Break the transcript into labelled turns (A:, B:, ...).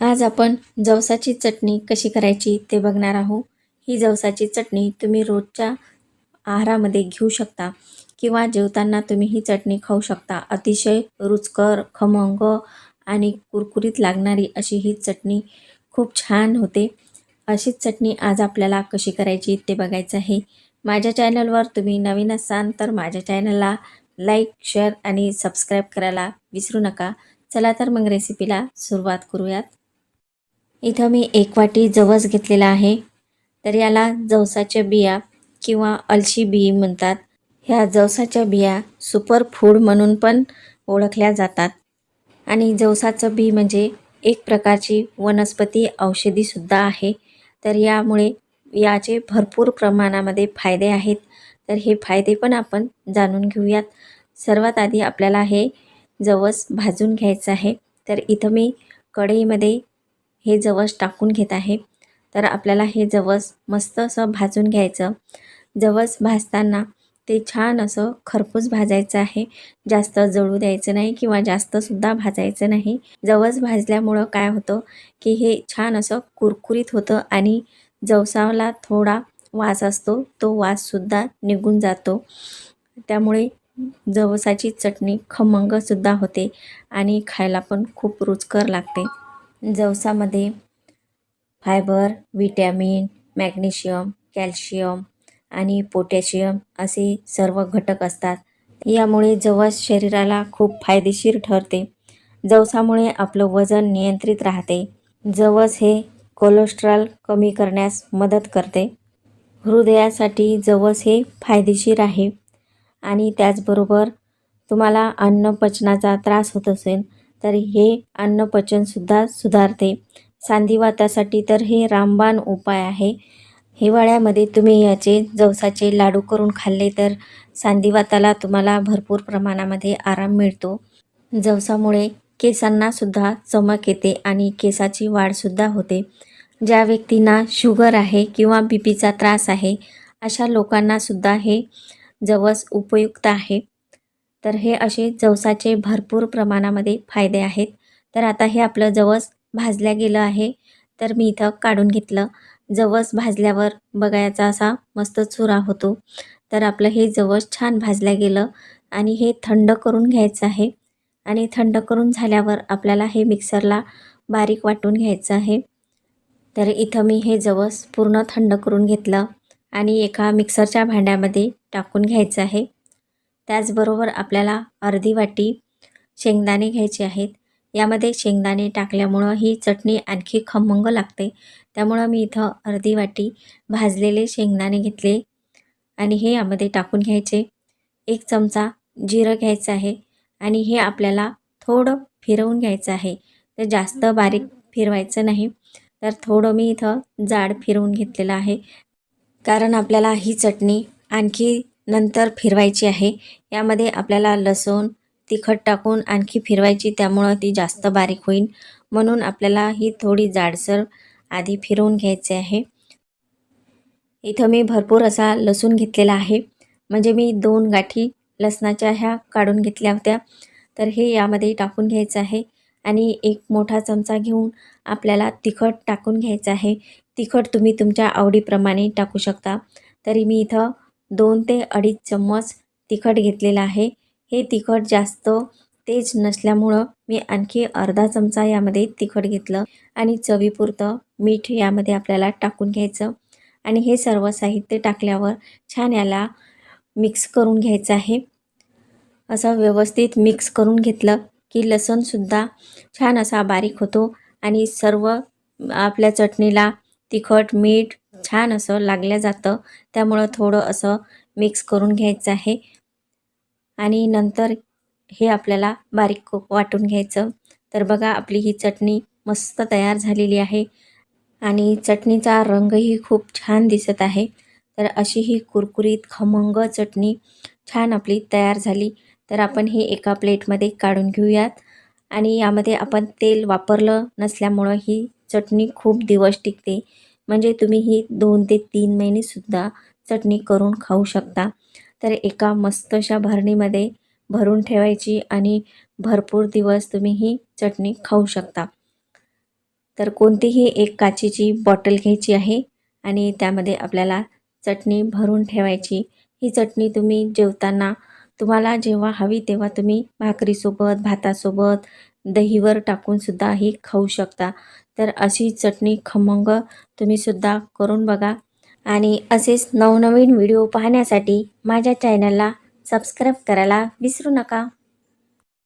A: आज आपण जवसाची चटणी कशी करायची ते बघणार आहोत. ही जवसाची चटणी तुम्ही रोजच्या आहारामध्ये घेऊ शकता किंवा जेवताना तुम्ही ही चटणी खाऊ शकता. अतिशय रुचकर खमंग आणि कुरकुरीत लागणारी अशी ही चटणी खूप छान होते. अशीच चटणी आज आपल्याला कशी करायची ते बघायचं आहे. माझ्या चॅनलवर तुम्ही नवीन असाल तर माझ्या चॅनलला लाईक शेअर आणि सबस्क्राईब करायला विसरू नका. चला तर मग रेसिपीला सुरुवात करूयात. इथं मी एक वाटी जवस घेतलेला आहे. तर याला जवसाच्या बिया किंवा अलशी बी म्हणतात. ह्या जवसाच्या बिया सुपर फूड म्हणून पण ओळखल्या जातात. आणि जवसाचं बी म्हणजे एक प्रकारची वनस्पती औषधीसुद्धा आहे. तर यामुळे याचे भरपूर प्रमाणामध्ये फायदे आहेत. तर हे फायदे पण आपण जाणून घेऊयात. सर्वात आधी आपल्याला हे जवस भाजून घ्यायचं आहे. तर इथं मी कढईमध्ये हे जवस टाकून घेत आहे. तर आपल्याला हे जवस मस्त असं भाजून घ्यायचं. जवस भाजताना ते छान असं खरपूस भाजायचं आहे. जास्त जळू द्यायचं नाही किंवा जास्तसुद्धा भाजायचं नाही. जवस भाजल्यामुळं काय होतं की हे छान असं कुरकुरीत होतं आणि जवसाला थोडा वास असतो. तो वाससुद्धा निघून जातो. त्यामुळे जवसाची चटणी खमंगसुद्धा होते आणि खायला पण खूप रुचकर लागते. जवसामध्ये फायबर विटॅमिन मॅग्नेशियम कॅल्शियम आणि पोटॅशियम असे सर्व घटक असतात. यामुळे जवस शरीराला खूप फायदेशीर ठरते. जवसामुळे आपलं वजन नियंत्रित राहते. जवस हे कोलेस्ट्रॉल कमी करण्यास मदत करते. हृदयासाठी जवस हे फायदेशीर आहे. आणि त्याचबरोबर तुम्हाला अन्न पचनाचा त्रास होत असेल तर हे अन्नपचनसुद्धा सुधारते. सांधिवातासाठी तर हे रामबाण उपाय आहे. हिवाळ्यामध्ये तुम्ही याचे जवसाचे लाडू करून खाल्ले तर सांधिवाताला तुम्हाला भरपूर प्रमाणामध्ये आराम मिळतो. जवसामुळे केसांनासुद्धा चमक येते आणि केसाची वाढसुद्धा होते. ज्या व्यक्तींना शुगर आहे किंवा बी पीचा त्रास आहे अशा लोकांनासुद्धा हे जवस उपयुक्त आहे. तर हे असे जवसाचे भरपूर प्रमाणामध्ये फायदे आहेत. तर आता हे आपलं जवस भाजल्या गेलं आहे. तर मी इथं काढून घेतलं. जवस भाजल्यावर बघायचा असा मस्त चुरा होतो. तर आपलं हे जवस छान भाजल्या गेलं आणि हे थंड करून घ्यायचं आहे. आणि थंड करून झाल्यावर आपल्याला हे मिक्सरला बारीक वाटून घ्यायचं आहे. तर इथं मी हे जवस पूर्ण थंड करून घेतलं आणि एका मिक्सरच्या भांड्यामध्ये टाकून घ्यायचं आहे. त्याचबरोबर आपल्याला अर्धी वाटी शेंगदाणे घ्यायचे आहेत. यामध्ये शेंगदाणे टाकल्यामुळं ही चटणी आणखी खमंग लागते. त्यामुळं मी इथं अर्धी वाटी भाजलेले शेंगदाणे घेतले आणि हे यामध्ये टाकून घ्यायचे. एक चमचा जिरं घ्यायचं आहे आणि हे आपल्याला थोडं फिरवून घ्यायचं आहे. तर जास्त बारीक फिरवायचं नाही. तर थोडं मी इथं जाड फिरवून घेतलेलं आहे. कारण आपल्याला ही चटणी आणखी नंतर फिरवायची आहे. यामध्ये आपल्याला लसूण तिखट टाकून आणखी फिरवायची त्यामुळं ती जास्त बारीक होईल. म्हणून आपल्याला ही थोडी जाडसर आधी फिरवून घ्यायचे आहे. इथं मी भरपूर असा लसूण घेतलेला आहे. म्हणजे मी दोन गाठी लसणाच्या ह्या काढून घेतल्या होत्या. तर हे यामध्ये टाकून घ्यायचं आहे. आणि एक मोठा चमचा घेऊन आपल्याला तिखट टाकून घ्यायचं आहे. तिखट तुम्ही तुमच्या आवडीप्रमाणे टाकू शकता. तरी मी इथं दोन ते अडीच चम्मच तिखट घेतलेलं आहे. हे तिखट जास्त तेज नसल्यामुळं मी आणखी अर्धा चमचा यामध्ये तिखट घेतलं आणि चवीपुरतं मीठ यामध्ये आपल्याला टाकून घ्यायचं. आणि हे सर्व साहित्य टाकल्यावर छान याला मिक्स करून घ्यायचं आहे. असं व्यवस्थित मिक्स करून घेतलं की लसूणसुद्धा छान असा बारीक होतो आणि सर्व आपल्या चटणीला तिखट मीठ छान असं लागलं जातं. त्यामुळं थोडं असं मिक्स करून घ्यायचं आहे. आणि नंतर हे आपल्याला बारीक वाटून घ्यायचं. तर बघा आपली ही चटणी मस्त तयार झालेली आहे. आणि चटणीचा रंगही खूप छान दिसत आहे. तर अशी ही कुरकुरीत खमंग चटणी छान आपली तयार झाली. तर आपण ही एका प्लेटमध्ये काढून घेऊयात. आणि यामध्ये आपण तेल वापरलं नसल्यामुळं ही चटणी खूप दिवस टिकते. म्हणजे तुम्ही ही दोन ते तीन महिनेसुद्धा चटणी करून खाऊ शकता. तर एका मस्त अशा भरणीमध्ये भरून ठेवायची आणि भरपूर दिवस तुम्ही ही चटणी खाऊ शकता. तर कोणतीही एक काचेची बॉटल घ्यायची आहे आणि त्यामध्ये आपल्याला चटणी भरून ठेवायची. ही चटणी तुम्ही जेवताना तुम्हाला जेव्हा हवी तेव्हा तुम्ही भाकरीसोबत भातासोबत दहीवर टाकूनसुद्धा ही खाऊ शकता. तर अशी चटणी खमंग तुम्हीसुद्धा करून बघा. आणि असेच नवनवीन व्हिडिओ पाहण्यासाठी माझ्या चॅनलला सबस्क्राईब करायला विसरू नका.